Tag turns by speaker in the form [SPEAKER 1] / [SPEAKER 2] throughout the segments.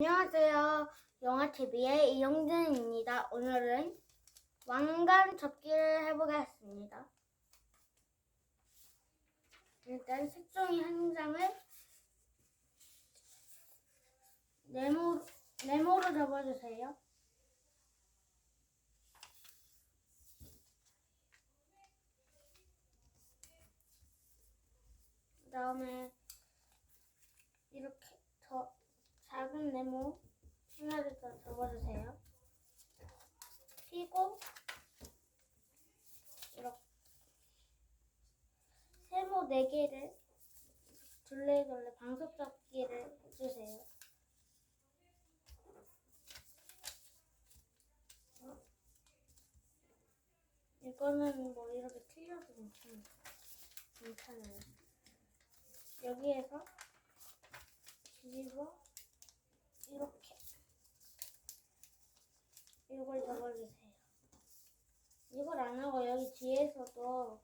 [SPEAKER 1] 안녕하세요. 영화TV의 이영준입니다. 오늘은 왕관 접기를 해보겠습니다. 일단 색종이 한 장을 네모, 네모로 접어주세요. 그 다음에 이렇게 더 작은 네모 하나를 더 접어주세요. 피고 이렇게 세모 네 개를 둘레둘레 방석 접기를 해주세요. 이거는 뭐 이렇게 틀려도 괜찮아요. 괜찮아요. 여기에서 뒤집어 이렇게 이걸 접어주세요. 이걸 안 하고 여기 뒤에서도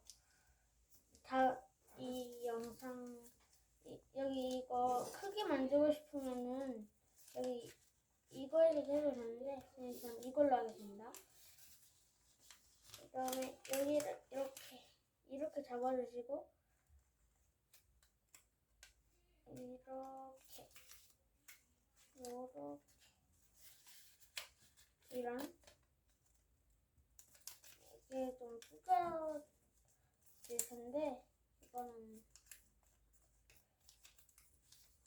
[SPEAKER 1] 다 이 영상 이- 여기 이거 크게 만들고 싶으면은 여기 이거에서 해도 되는데 그냥 전 이걸로 하겠습니다. 그다음에 여기를 이렇게 이렇게 잡아주시고 이렇게 요렇게 이런 이게 좀 찢어질 텐데 이거는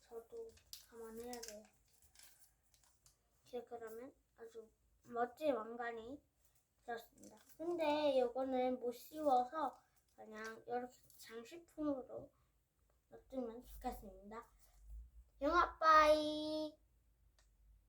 [SPEAKER 1] 저도 감안해야 돼요. 이렇게 그러면 아주 멋진 왕관이 되었습니다. 근데 이거는 못 씌워서 그냥 이렇게 장식품으로 놔두면 좋겠습니다. 영아 빠이